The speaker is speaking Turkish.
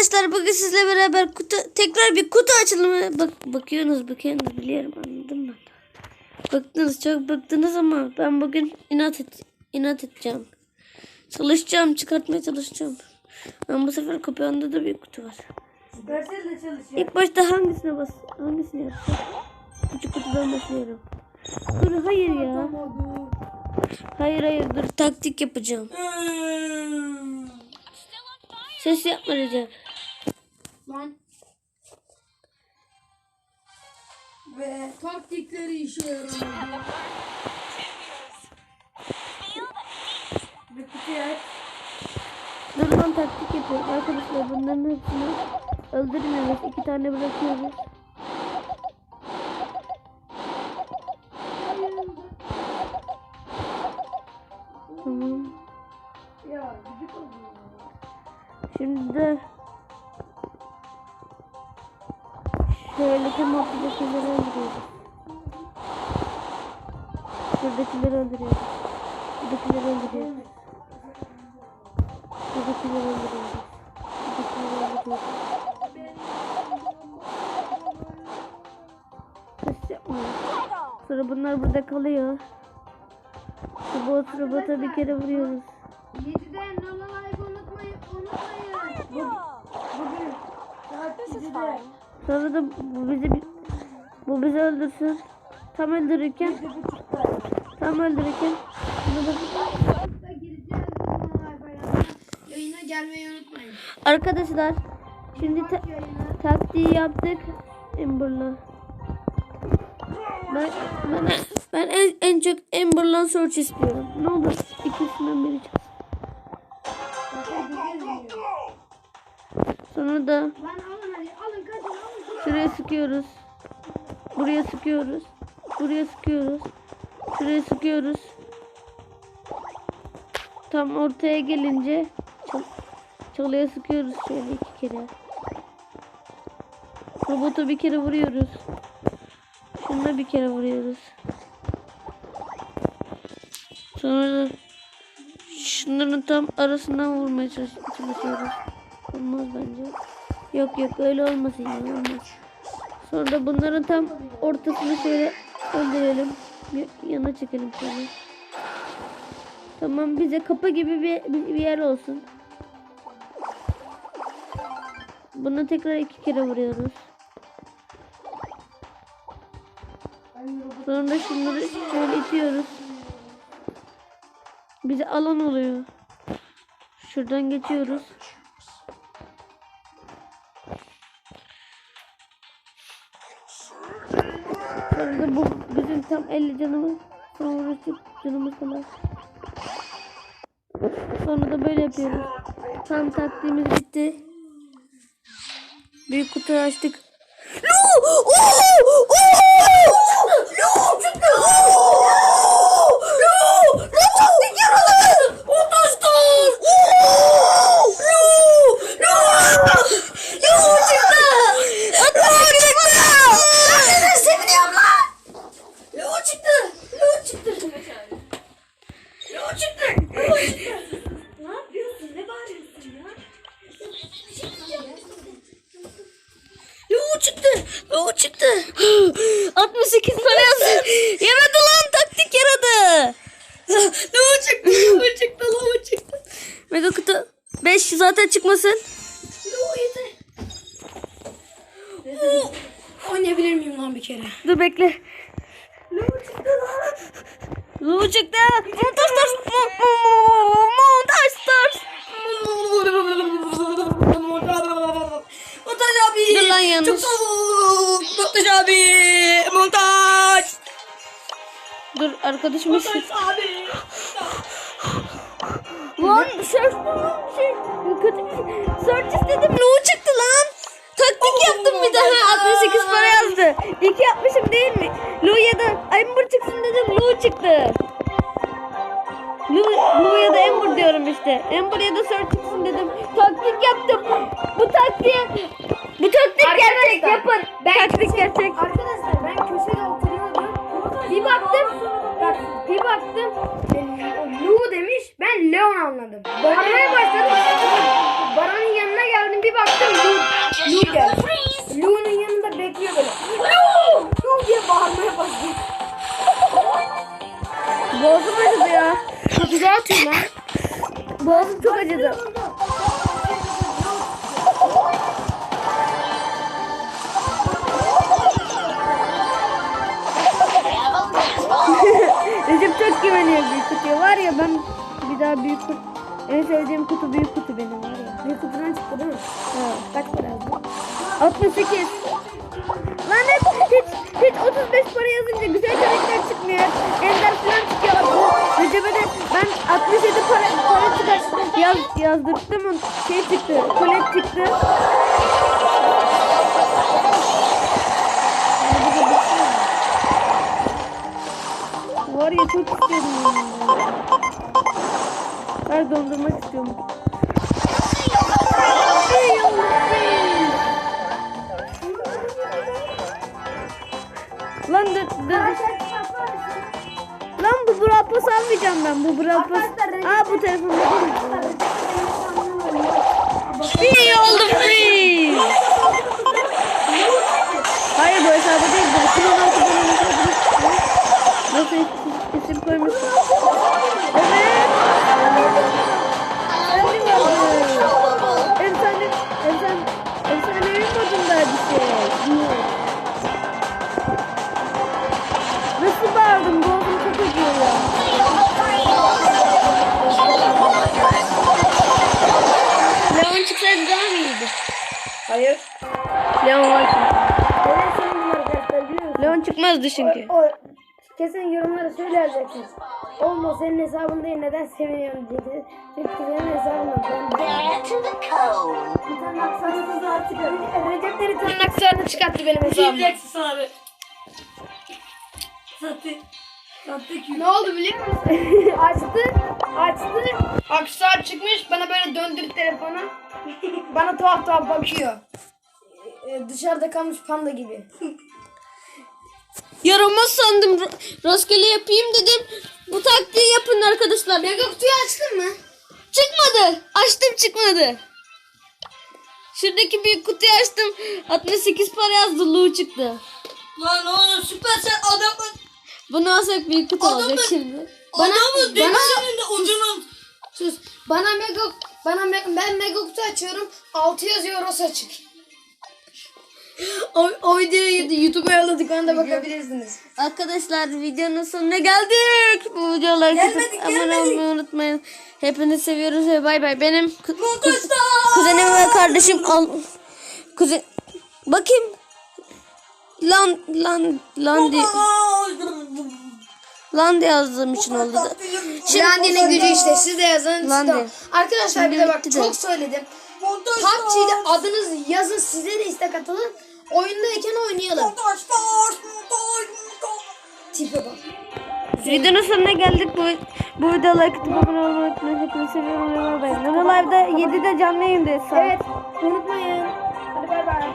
Arkadaşlar bugün sizle beraber kutu tekrar bir kutu açılımı bak bakıyorsunuz bakıyorsunuz biliyorum anladım ben. Bıktınız çok bıktınız ama ben bugün inat et, inat edeceğim. Çalışacağım çıkartmaya çalışacağım. Ben bu sefer kupanda da bir kutu var. İlk başta hangisine bas hangisini yapacağım? Küçük kutudan başlıyorum. Dur hayır ya. Hayır hayır dur taktik yapacağım. Ses yapma Recep. Lan. Ve taktikleri işe yaramadı. Bir kutuyu aç. Dur taktik yapıyorum. Arkadaşlar bunların hepsini öldürmüyoruz. İki tane bırakıyoruz. Şöyle tam ortadakileri öldürüyoruz. Şuradakileri öldürüyoruz. Buradakileri öldürüyoruz. Buradakileri öldürüyoruz. Buradakileri öldürüyoruz. Ses yapmayın. Sonra bunlar burada kalıyor. Robot robota bir kere vuruyoruz. 7'den Nola Like unutmayın. Unutmayın. Bu, bugün saat 7'de. Sonra da bu bizi bu bizi öldürsün. Tam öldürürken 7.30'da. tam öldürürken. Yayına gelmeyi unutmayın. Arkadaşlar şimdi ta- taktiği yaptık Amber'la. Ben, ben, ben en, en çok Amber'la search istiyorum. Ne olur ikisinden biri çıksın. Sonra da şuraya sıkıyoruz. Buraya sıkıyoruz. Buraya sıkıyoruz. Şuraya sıkıyoruz. Tam ortaya gelince çal çalıya sıkıyoruz şöyle iki kere. Robotu bir kere vuruyoruz. Şuna bir kere vuruyoruz. Sonra da şunların tam arasından vurmaya çalış- çalışıyoruz. Olmaz bence. Yok yok öyle olmasın ya olmaz. Sonra bunların tam ortasını şöyle öldürelim. Yana çekelim şöyle. Tamam bize kapı gibi bir, bir, bir yer olsun. Bunu tekrar iki kere vuruyoruz. Sonra şunları şöyle itiyoruz. Bize alan oluyor. Şuradan geçiyoruz. Tam 50 canımız. Sonra canımız kadar. Sonra da böyle yapıyoruz. Tam taktiğimiz bitti. Büyük kutu açtık. No! Oo! Oo! Yo çıktı. Yo çıktı. 68 para yazdı. Yaradı lan taktik yaradı. Yo çıktı. Yo çıktı. Yo çıktı. Mega kutu 5 zaten çıkmasın. Oynayabilir miyim lan bir kere? Dur bekle. Yo çıktı lan. Yo çıktı. Montaj stars. Montaj stars. Montaj abi. Dur lan yanlış. Çok. Montaj abi. Montaj. Dur arkadaşımız. Montaj abi. Lan search şey kötü bir şey. Search istedim ne çıktı lan? Taktik yaptım bir daha 68 para yazdı. İki yapmışım değil mi? Lu ya da Amber çıksın dedim Lu çıktı. Lu, Lu ya da Amber diyorum işte. Amber ya da Search çıksın dedim. Taktik yaptım. Bu taktik bu taktik gerçek yapın. taktik gerçek. Arkadaşlar ben köşede oturuyordum. Bir baktım. Bak bir baktım. Lu demiş. Ben Leon anladım. Bağırmaya başladım. Baran'ın yanına geldim bir baktım Lu gel. Lu'nun yanında bekliyor böyle. Lu! Lu diye bağırmaya başlıyor. Boğazım acıdı ya. Çok güzel atıyor lan. Boğazım çok acıdı. Güveniyor büyük kutuya. Var ya ben bir daha büyük kutu... En sevdiğim kutu büyük kutu benim var ya. Bir kutudan çıktı değil mi? Ha. Kaç para yazdı? 68. Lan hep hiç, hiç 35 para yazınca güzel karakter çıkmıyor. Ender falan çıkıyor. Recep'e de ben 67 para, para çıkar yaz, yazdırdım. Şey çıktı. Kolet çıktı. Var ya çok istiyorum. Ben dondurmak istiyorum. Lan dur dur. Lan bu Brapos almayacağım ben. Bu Brapos. Aa bu telefonda değil. Free oldu free. Hayır bu hesabı değil. Bu 2016 bölümü hesabı. Nasıl isim, isim koymuşsun? Evet. Efendim abi. Efsane, efsane, efsanevi modunda bir şey. Nasıl bağırdım? Boğazım çok acıyor ya. Leon çıksaydı daha mı iyiydi? Hayır. Leon var çünkü. Evet? Leon çıkmazdı çünkü. O kesin yorumlara şöyle yazacaksınız. Olma senin hesabın değil neden seviniyorsun diye. Çünkü senin hesabın ben Get to the code. Bir tane aksarsız artık Recep'leri tırnaklarını çıkarttı benim hesabıma. abi. Sattı. Sattı ki. Ne oldu biliyor musun? açtı, açtı. Aksesuar çıkmış, bana böyle döndürdü telefonu. bana tuhaf tuhaf bakıyor. Ee, dışarıda kalmış panda gibi. Yaramaz sandım. Ra- Rastgele yapayım dedim. Bu taktiği yapın arkadaşlar. Mega kutuyu açtın mı? Çıkmadı. Açtım çıkmadı. Şuradaki büyük kutuyu açtım. 68 para yazdı. Lu çıktı. Lan oğlum süper sen adamın Bunu alsak büyük kutu Adamın- olacak şimdi. Bana- adamın bana- demisinin de ucunun. Sus. Bana mega bana me- ben mega kutu açıyorum. 6 yazıyor Rosa açık. O, o videoyu YouTube'a yolladık ona da bakabilirsiniz. Arkadaşlar videonun sonuna geldik. Bu videoları Gelmedik, abone olmayı unutmayın. Hepinizi seviyoruz ve bay bay. Benim ku- kuzenim ve kardeşim al kuzen bakayım lan lan lan diye lan diye yazdığım için oldu da. Şirandi'nin gücü işte siz de yazın. Arkadaşlar Şimdi bir de bak çok söyledim. Montajda. PUBG'de adınızı yazın size de istek atılın. Oyundayken oynayalım. Montajlar. Montaj. Montaj. Tipe bak. Videonun sonuna geldik. Bu bu videoya like atıp abone olmayı unutmayın. Hepinizi seviyorum bay bay. Nano Live'da 7'de canlı yayındayız. Evet unutmayın. Hadi bay bay.